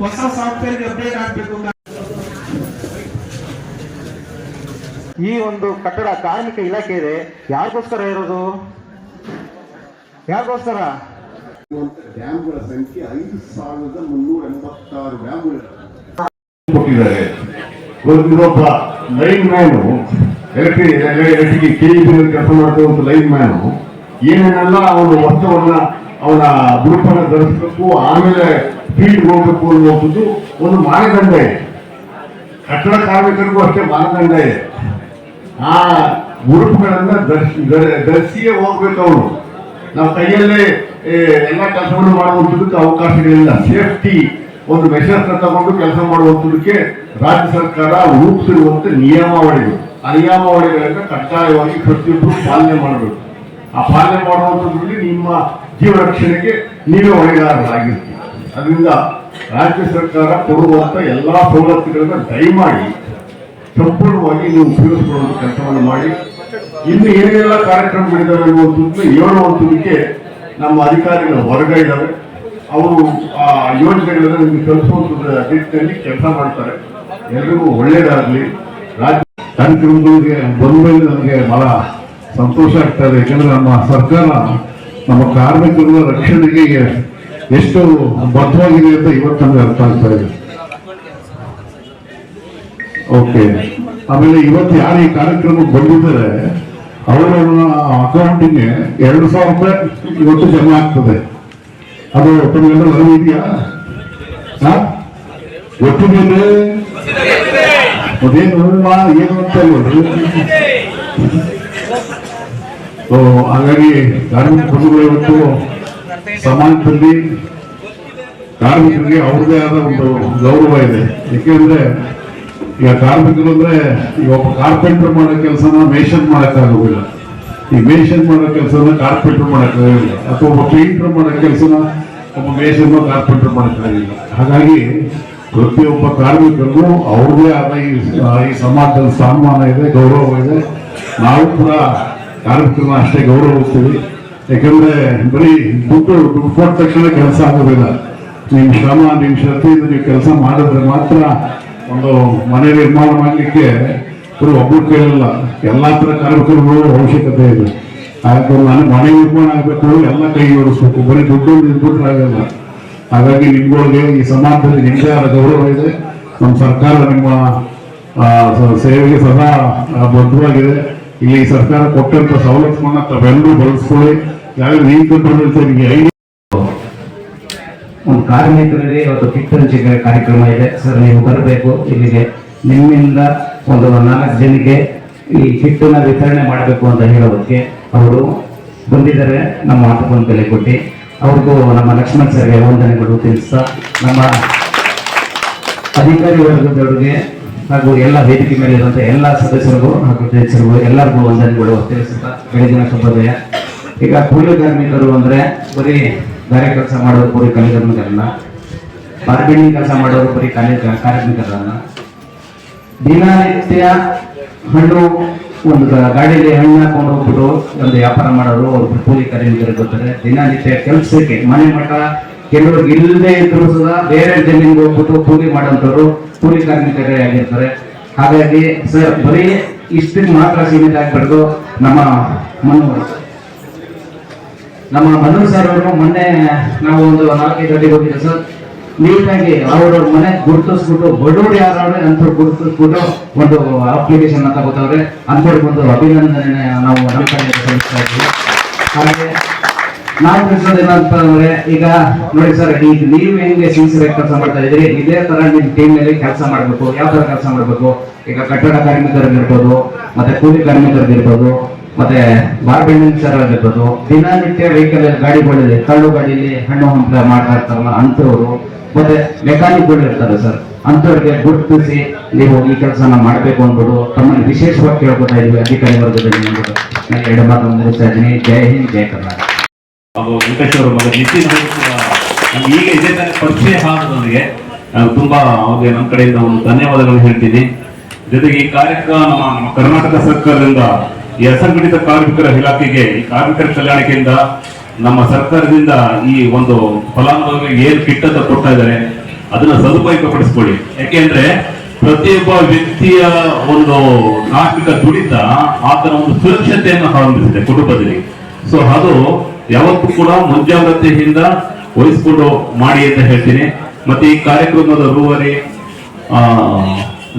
ಹೊಸ ಸಾಫ್ಟ್ವೇರ್ಗೆ ಅಪ್ಡೇಟ್ ಆಗ್ಬೇಕು ಈ ಒಂದು ಕಟ್ಟಡ ಕಾರ್ಮಿಕ ಇಲಾಖೆ ಇದೆ. ಯಾರಿಗೋಸ್ಕರ ಇರೋದು? ಯಾರಿಗೋಸ್ಕರ? ಡ್ಯಾಮ್ಗಳ ಸಂಖ್ಯೆ ಐದು ಸಾವಿರದ ಮುನ್ನೂರ ಎಂಬತ್ತಾರು ಡ್ಯಾಮ್ಗಳು ಕೊಟ್ಟಿದ್ದಾರೆ. ಇವೊಬ್ಬ ಲೈನ್ ಮ್ಯಾನು ಎಲೆಕ್ಟ್ರಿಕ್ ಎಲೆಕ್ಟ್ರಿಕ್ ಕೆಲಸ ಲೈನ್ ಮ್ಯಾನು ಏನೇನೆಲ್ಲ ಅವನು ವಸ್ತುವನ್ನ ಅವನ ಗುರುಪನ್ನ ಧರಿಸಬೇಕು ಆಮೇಲೆ ಫೀಲ್ಡ್ ಹೋಗ್ಬೇಕು ಅನ್ನುವಂಥದ್ದು ಒಂದು ಮಾನದಂಡ ಇದೆ. ಕಟ್ಟಡ ಕಾರ್ಮಿಕರಿಗೂ ಅಷ್ಟೇ ಮಾನದಂಡ ಇದೆ. ಆ ಉಡುಪುಗಳನ್ನ ಧರಿಸಿ ಧರ- ಧರಿಸಿಯೇ ಹೋಗ್ಬೇಕು ಅವರು. ನಾವು ಕೈಯಲ್ಲೇ ಎಲ್ಲ ಕೆಲಸವನ್ನು ಮಾಡುವಂಥದ್ದಕ್ಕೆ ಅವಕಾಶಗಳಿಲ್ಲ. ಸೇಫ್ಟಿ ಒಂದು ಮೆಷರ್ಸ್ ತಗೊಂಡು ಕೆಲಸ ಮಾಡುವಂಥದ್ದಕ್ಕೆ ರಾಜ್ಯ ಸರ್ಕಾರ ರೂಪಿಸಿರುವಂತ ನಿಯಮಾವಳಿಗಳು. ಆ ನಿಯಮಾವಳಿಗಳನ್ನ ಕಡ್ಡಾಯವಾಗಿ ಪ್ರತಿಯೊಬ್ಬರು ಪಾಲನೆ ಮಾಡಬೇಕು. ಆ ಪಾಲನೆ ಮಾಡುವಂಥದ್ರಲ್ಲಿ ನಿಮ್ಮ ಜೀವ ರಕ್ಷಣೆಗೆ ನೀವೇ ಹೊಣೆಗಾರರಾಗಿರ್ತೀವಿ ಅದರಿಂದ ರಾಜ್ಯ ಸರ್ಕಾರ ಕೊಡುವಂತ ಎಲ್ಲಾ ಸವಲತ್ತುಗಳನ್ನ ದಯಮಾಡಿ ಸಂಪೂರ್ಣವಾಗಿ ನೀವು ಉಪಯೋಗಿಸಿಕೊಳ್ಳುವ ಕೆಲಸವನ್ನು ಮಾಡಿ. ಇನ್ನು ಏನೆಲ್ಲ ಕಾರ್ಯಕ್ರಮಗಳಿದ್ದಾವೆ ಅನ್ನುವಂಥದ್ದನ್ನ ಹೇಳುವಂಥದಕ್ಕೆ ನಮ್ಮ ಅಧಿಕಾರಿಗಳ ವರ್ಗ ಇದ್ದಾರೆ ಅವರು ಆ ಯೋಜನೆಗಳನ್ನು ನಿಮಗೆ ತಲುಪುವಂಥದ್ದು ನಿಟ್ಟಿನಲ್ಲಿ ಕೆಲಸ ಮಾಡ್ತಾರೆ. ಎಲ್ರಿಗೂ ಒಳ್ಳೇದಾಗಲಿ. ರಾಜ್ಯ ಕಾರ್ಯಕ್ರಮಗಳಿಗೆ ಬಂದ ಮೇಲೆ ನನಗೆ ಬಹಳ ಸಂತೋಷ ಆಗ್ತಾ ಇದೆ. ಯಾಕಂದ್ರೆ ನಮ್ಮ ಸರ್ಕಾರ ನಮ್ಮ ಕಾರ್ಮಿಕರ ರಕ್ಷಣೆಗೆ ಎಷ್ಟು ಬದ್ಧವಾಗಿದೆ ಅಂತ ಇವತ್ತು ನಮಗೆ ಅರ್ಥ ಆಗ್ತಾ ಇದೆ. ಓಕೆ ಆಮೇಲೆ ಇವತ್ತು ಯಾರು ಈ ಕಾರ್ಯಕ್ರಮಕ್ಕೆ ಬಂದಿದ್ದಾರೆ ಅವರ ಅಕೌಂಟಿಗೆ ಎರಡು ಸಾವಿರ ರೂಪಾಯಿ ಇವತ್ತು ಜಮಾ ಆಗ್ತದೆ. ಅದು ತಮಗೆಲ್ಲ ಅರಿವು ಇದೆಯಾ? ಗೊತ್ತಿದೆ ಅದೇನು ಏನು ಅಂತ ಹಾಗಾಗಿ ಕಾರ್ಮಿಕ ಬಂಧುಗಳು ಇವತ್ತು ಸಮಾಜದಲ್ಲಿ ಕಾರ್ಮಿಕರಿಗೆ ಅವ್ರದೇ ಆದ ಒಂದು ಗೌರವ ಇದೆ. ಏಕೆಂದ್ರೆ ಈಗ ಕಾರ್ಮಿಕರು ಅಂದ್ರೆ ಈಗ ಒಬ್ಬ ಕಾರ್ಪೆಂಟರ್ ಮಾಡೋ ಕೆಲಸನ ಮೇಷನ್ ಮಾಡಕ್ಕಾಗೋದಿಲ್ಲ ಈ ಮೇಷನ್ ಮಾಡೋ ಕೆಲಸನ ಕಾರ್ಪೆಂಟರ್ ಮಾಡೋಕ್ಕಾಗಿಲ್ಲ ಅಥವಾ ಒಬ್ಬ ಪೇಂಟರ್ ಮಾಡೋ ಕೆಲಸನ ಒಬ್ಬ ಮೇಷನ್ ಕಾರ್ಪೆಂಟರ್ ಮಾಡೋಕ್ಕಾಗಿಲ್ಲ ಹಾಗಾಗಿ ಪ್ರತಿಯೊಬ್ಬ ಕಾರ್ಮಿಕರಿಗೂ ಅವ್ರದೇ ಆದ ಈ ಸಮಾಜದಲ್ಲಿ ಸನ್ಮಾನ ಇದೆ, ಗೌರವ ಇದೆ. ನಾವು ಕೂಡ ಕಾರ್ಮಿಕರನ್ನ ಅಷ್ಟೇ ಗೌರವಿಸ್ತೀವಿ. ಯಾಕಂದ್ರೆ ಬರೀ ದುಡ್ಡು ದುಡ್ಡು ಕೊಟ್ಟ ತಕ್ಷಣ ಕೆಲಸ ಆಗೋದಿಲ್ಲ. ನಿಮ್ ಶ್ರಮ ನಿಮ್ ಶ್ರದ್ಧೆಯಿಂದ ನೀವು ಕೆಲಸ ಮಾಡಿದ್ರೆ ಮಾತ್ರ ಒಂದು ಮನೆ ನಿರ್ಮಾಣ ಮಾಡಲಿಕ್ಕೆ ಬರೀ ಒಬ್ಬರು ಕೇಳಲ್ಲ. ಎಲ್ಲ ತರ ಕಾರ್ಮಿಕರುಗಳು ಅವಶ್ಯಕತೆ ಇದೆ. ಹಾಗಾಗಿ ನಾನು ಮನೆ ನಿರ್ಮಾಣ ಆಗ್ಬೇಕು, ಎಲ್ಲ ಕೈ ಜೋಡಿಸ್ಬೇಕು. ಬರೀ ದುಡ್ಡು ನಿಂತ್ಬಿಟ್ರೆ ಆಗಲ್ಲ. ಹಾಗಾಗಿ ನಿಮ್ಗಳಿಗೆ ಈ ಸಮಾಜದಲ್ಲಿ ನಿಮ್ಮದೇ ಆದ ಗೌರವ ಇದೆ. ನಮ್ಮ ಸರ್ಕಾರ ನಿಮ್ಮ ಸೇವೆಗೆ ಸದಾ ಬದ್ಧವಾಗಿದೆ. ಇಲ್ಲಿ ಸರ್ಕಾರ ಕೊಟ್ಟಂತ ಸವಲತ್ತುಗಳನ್ನ ತಾವೆಲ್ಲರೂ ಬಳಸ್ಕೊಳ್ಳಿ. ಯಾವ ಐದು ಒಂದು ಕಾರ್ಮಿಕರಿಗೆ ಇವತ್ತು ಕಿಟ್ ಹಂಚಿಕೆ ಕಾರ್ಯಕ್ರಮ ಇದೆ. ಸರ್, ನೀವು ಬರಬೇಕು. ಇಲ್ಲಿಗೆ ನಿಮ್ಮಿಂದ ಒಂದು ನಾಲ್ಕು ಜನಕ್ಕೆ ಈ ಕಿಟ್ಟನ್ನ ವಿತರಣೆ ಮಾಡಬೇಕು ಅಂತ ಹೇಳೋದಕ್ಕೆ ಅವರು ಬಂದಿದ್ದಾರೆ. ನಮ್ಮ ಮಾತುಕೊಂಡು ಬೆಲೆ ಕೊಟ್ಟು. ಅವ್ರಿಗೂ ನಮ್ಮ ಲಕ್ಷ್ಮಣ್ ಸರ್ಗೆ ವಂದನೆಗಳು ತಿಳಿಸ್ತಾ ನಮ್ಮ ಅಧಿಕಾರಿ ವರ್ಗದವರಿಗೆ ಹಾಗೂ ಎಲ್ಲ ವೇದಿಕೆ ಮೇಲೆ ಇರುವಂತಹ ಎಲ್ಲ ಸದಸ್ಯರಿಗೂ ಹಾಗೂ ಸದಸ್ಯರಿಗೂ ಎಲ್ಲರಿಗೂ ವಂದನೆಗಳು. ತಿಳಿಸುತ್ತಾ ಬೆಳಗಿನ ಶುಭೋದಯ. ಈಗ ಕೂಲಿ ಕಾರ್ಮಿಕರು ಅಂದ್ರೆ ಬರೀ ಬೇರೆ ಕೆಲಸ ಮಾಡೋರು ಬರೀ ಕೂಲಿ ಕಾರ್ಮಿಕರಲ್ಲ. ಕೆಲಸ ಮಾಡೋರು ಬರೀ ಕಲಿ ಕಾರ್ಮಿಕರಲ್ಲ. ದಿನನಿತ್ಯ ಹಣ್ಣು ಒಂದು ಗಾಡಿಯಲ್ಲಿ ಹಣ್ಣು ಹಾಕೊಂಡು ಹೋಗ್ಬಿಟ್ಟು ಒಂದು ವ್ಯಾಪಾರ ಮಾಡೋರು ಅವ್ರು ಕೂಲಿ ಕಾರ್ಮಿಕರು ಬರ್ತಾರೆ ದಿನನಿತ್ಯ ಕೆಲಸಕ್ಕೆ ಮನೆ ಮಠ ಕೆಲವ್ರಿಗೆ ಇಲ್ಲದೆ ಇದ್ರು ಸಹ ಬೇರೆ ಜಮೀನಿಗೆ ಹೋಗ್ಬಿಟ್ಟು ಕೂಲಿ ಮಾಡೋಂಥವ್ರು ಕೂಲಿ ಕಾರ್ಮಿಕರೇ ಆಗಿರ್ತಾರೆ. ಹಾಗಾಗಿ ಸರ್, ಬರೀ ಇಷ್ಟು ಮಾತ್ರ ಸೀಮಿತ ಆಗ್ಬಾರ್ದು. ನಮ್ಮ ಮನು ನಮ್ಮ ಮನು ಸರ್ ಅವರು ಮೊನ್ನೆ ನಾವು ಒಂದು ನಾಲ್ಕೈದು ಗಂಟೆಗೆ ಹೋಗಿದ್ದೆ ಸರ್. ನೀಟಾಗಿ ಅವ್ರವ್ರ ಮನೆ ಗುರುತಿಸ್ಬಿಟ್ಟು ಬಡವರು ಯಾರು ಅಂತ ಗುರುತಿಸ್ಬಿಟ್ಟು ಒಂದು ಅಪ್ಲಿಕೇಶನ್ ತಗೋತಾವ್ರೆ ಅಂತ ಒಂದು ಅಭಿನಂದನೆ ನಾವು ನಮ್ಮ ಹಾಗೆ ನಾವು ತಿಳಿಸೋದು ಏನಂತ ಅಂದ್ರೆ ಈಗ ನೋಡಿ ಸರ್ ನೀವು ಹೆಂಗೆ ಸಿನ್ಸಿಯರ್ ಕೆಲಸ ಮಾಡ್ತಾ ಇದ್ರಿ ಇದೇ ತರ ನಿಮ್ ಟೀಮ್ನಲ್ಲಿ ಕೆಲಸ ಮಾಡ್ಬೇಕು. ಯಾವ ತರ ಕೆಲಸ ಮಾಡ್ಬೇಕು? ಈಗ ಕಟ್ಟಡ ಕಾರ್ಮಿಕರಿಗಿರ್ಬೋದು ಮತ್ತೆ ಕೂಲಿ ಕಾರ್ಮಿಕರಿಗಿರ್ಬೋದು ಮತ್ತೆ ಬಾರ್ಬೆಂಡಿಂಗ್ ಸರ್ ಆಗಿರ್ಬೋದು ದಿನನಿತ್ಯ ವೆಹಿಕಲ್ ಗಾಡಿಗಳಿದೆ ಕಳ್ಳು ಗಾಡಿಲಿ ಹಣ್ಣು ಹಂಪಲ ಮಾಡ್ತಾ ಇರ್ತಾರಲ್ಲ ಅಂತವ್ರು ಮತ್ತೆ ಮೆಕ್ಯಾನಿಕ್ಗಳು ಇರ್ತಾರೆ ಸರ್. ಅಂತವ್ರಿಗೆ ಗುರುತಿಸಿ ನೀವು ಈ ಕೆಲಸನ ಮಾಡಬೇಕು ಅಂದ್ಬಿಟ್ಟು ತಮ್ಮಲ್ಲಿ ವಿಶೇಷವಾಗಿ ಕೇಳ್ಕೊತಾ ಇದೀವಿ ಅಧಿಕಾರಿ ವರ್ಗದಲ್ಲಿ. ಎರಡು ಮಾತನ್ನು ಮುಗಿಸ್ತಾ ಜೈ ಹಿಂದ್, ಜೈ ಕರ್ನಾಟಕ. ಹಾಗೂ ವೆಂಕಟೇಶ್ ಅವರ ಮಗ ನಿತಿನ್ ಈಗ ಇದೇ ತರ ಪರಿಚಯ ನಾನು ತುಂಬಾ ಅವ್ರಿಗೆ ನಮ್ಮ ಕಡೆಯಿಂದ ಒಂದು ಧನ್ಯವಾದಗಳು ಹೇಳ್ತೀನಿ. ಜೊತೆಗೆ ಈ ಕಾರ್ಯಕ್ರಮ ನಮ್ಮ ನಮ್ಮ ಕರ್ನಾಟಕ ಸರ್ಕಾರದಿಂದ ಈ ಅಸಂಘಟಿತ ಕಾರ್ಮಿಕರ ಇಲಾಖೆಗೆ, ಈ ಕಾರ್ಮಿಕರ ಕಲ್ಯಾಣಕ್ಕೆಯಿಂದ ನಮ್ಮ ಸರ್ಕಾರದಿಂದ ಈ ಒಂದು ಫಲಾನುಭವಿಗಳಿಗೆ ಏನ್ ಕಿಟ್ ಅಂತ ಕೊಡ್ತಾ ಇದ್ದಾರೆ, ಅದನ್ನ ಸದುಪಯೋಗ ಪಡಿಸ್ಕೊಳ್ಳಿ ಯಾಕೆಂದ್ರೆ ಪ್ರತಿಯೊಬ್ಬ ವ್ಯಕ್ತಿಯ ಒಂದು ಆರ್ಥಿಕ ದುಡಿತ ಆತನ ಒಂದು ಸುರಕ್ಷತೆಯನ್ನು ಅವಲಂಬಿಸಿದೆ ಕುಟುಂಬದಲ್ಲಿ. ಸೊ ಅದು ಯಾವತ್ತೂ ಕೂಡ ಮುಂಜಾಗ್ರತೆಯಿಂದ ವಹಿಸ್ಕೊಂಡು ಮಾಡಿ ಅಂತ ಹೇಳ್ತೀನಿ. ಮತ್ತೆ ಈ ಕಾರ್ಯಕ್ರಮದ ರೂವರಿ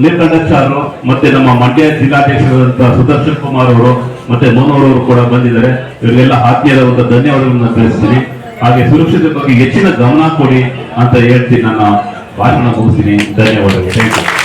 ನಿರ್ಕಂಡಾಚಾರ್ಯರು ಮತ್ತೆ ನಮ್ಮ ಮಂಡ್ಯ ಜಿಲ್ಲಾಧ್ಯಕ್ಷರಾದಂತಹ ಸುದರ್ಶನ್ ಕುಮಾರ್ ಅವರು ಮತ್ತೆ ಮೋನೋರ್ ಅವರು ಕೂಡ ಬಂದಿದ್ದಾರೆ. ಇವರಿಗೆಲ್ಲ ಆತ್ಮೀಯದ ಒಂದು ಧನ್ಯವಾದಗಳನ್ನ ತಿಳಿಸ್ತೀನಿ. ಹಾಗೆ ಸುರಕ್ಷತೆ ಬಗ್ಗೆ ಹೆಚ್ಚಿನ ಗಮನ ಕೊಡಿ ಅಂತ ಹೇಳ್ತೀನಿ. ನನ್ನ ಭಾಷಣ ಮುಗಿಸ್ತೀನಿ. ಧನ್ಯವಾದಗಳು. Thank you